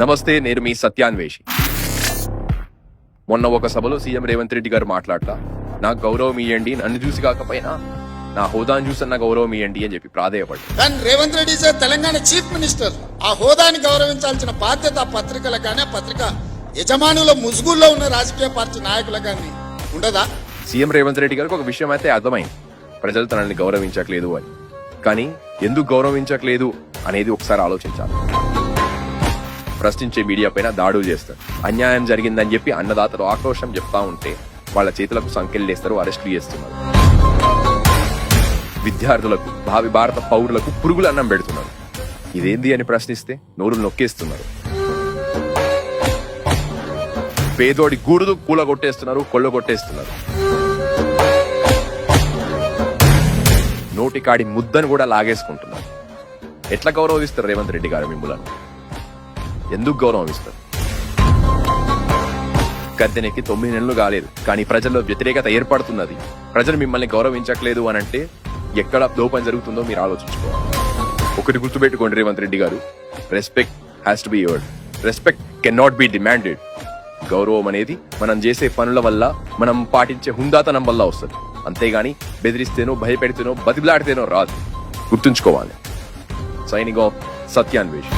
నమస్తే నేను మీ సత్యాన్వేషి. మొన్న ఒక సభలో సీఎం రేవంత్ రెడ్డి గారు మాట్లాడతా నాకు గౌరవం ఇయ్యండి నన్ను చూసి కాకపోయినా నా హోదాను చూసి నా గౌరవం ఇయ్యండి అని చెప్పి ప్రాధేయపడ్డా. కానీ Revanth Reddy sir Telangana chief minister ఆ హోదాని గౌరవించాల్సిన బాధ్యత ఆ పత్రికలకు కానీ పత్రిక యజమానుల ముసుగుల్లో ఉన్న రాజకీయ పార్టీ నాయకులకు కానీ ఉండదా? సీఎం రేవంత్ రెడ్డి గారికి ఒక విషయం అయితే అర్థమైంది. ప్రజలు తనని గౌరవించట్లేదు అని. కానీ ఎందుకు గౌరవించట్లేదు అనేది ఒకసారి ఆలోచించాలి. ప్రశ్నించే మీడియా పైన దాడులు చేస్తారు. అన్యాయం జరిగిందని చెప్పి అన్నదాతలు ఆక్రోషం చెప్తా ఉంటే వాళ్ళ చేతులకు సంకెళ్ళేస్తారు అరెస్టులు చేస్తున్నారు. విద్యార్థులకు భావి భారత పౌరులకు పురుగులు అన్నం పెడుతున్నారు. ఇదేంది అని ప్రశ్నిస్తే నోరు నొక్కేస్తున్నారు. పేదోడి గూడుదు కూల కొట్టేస్తున్నారు కొళ్ళ కొట్టేస్తున్నారు నోటికాడి ముద్దను కూడా లాగేసుకుంటున్నారు. ఎట్లా గౌరవిస్తారు రేవంత్ రెడ్డి గారు మిమ్మల్ని? ఎందుకు గౌరవం ఇస్తారు? గద్దెనెక్కి తొమ్మిది నెలలు కాలేదు కానీ ప్రజల్లో వ్యతిరేకత ఏర్పడుతున్నది. ప్రజలు మిమ్మల్ని గౌరవించట్లేదు అని అంటే ఎక్కడ లోపం జరుగుతుందో మీరు ఆలోచించుకోవాలి. ఒకటి గుర్తుపెట్టుకోండి Revanth Reddy garu. Respect has to be earned respect can not be demanded గౌరవం అనేది మనం చేసే పనుల వల్ల మనం పాటించే హుందాతనం వల్ల వస్తుంది. అంతేగాని బెదిరిస్తేనో భయపెడితేనో బతిలాడితేనో రాదు. గుర్తుంచుకోవాలి. Signing off సత్యాన్వేష్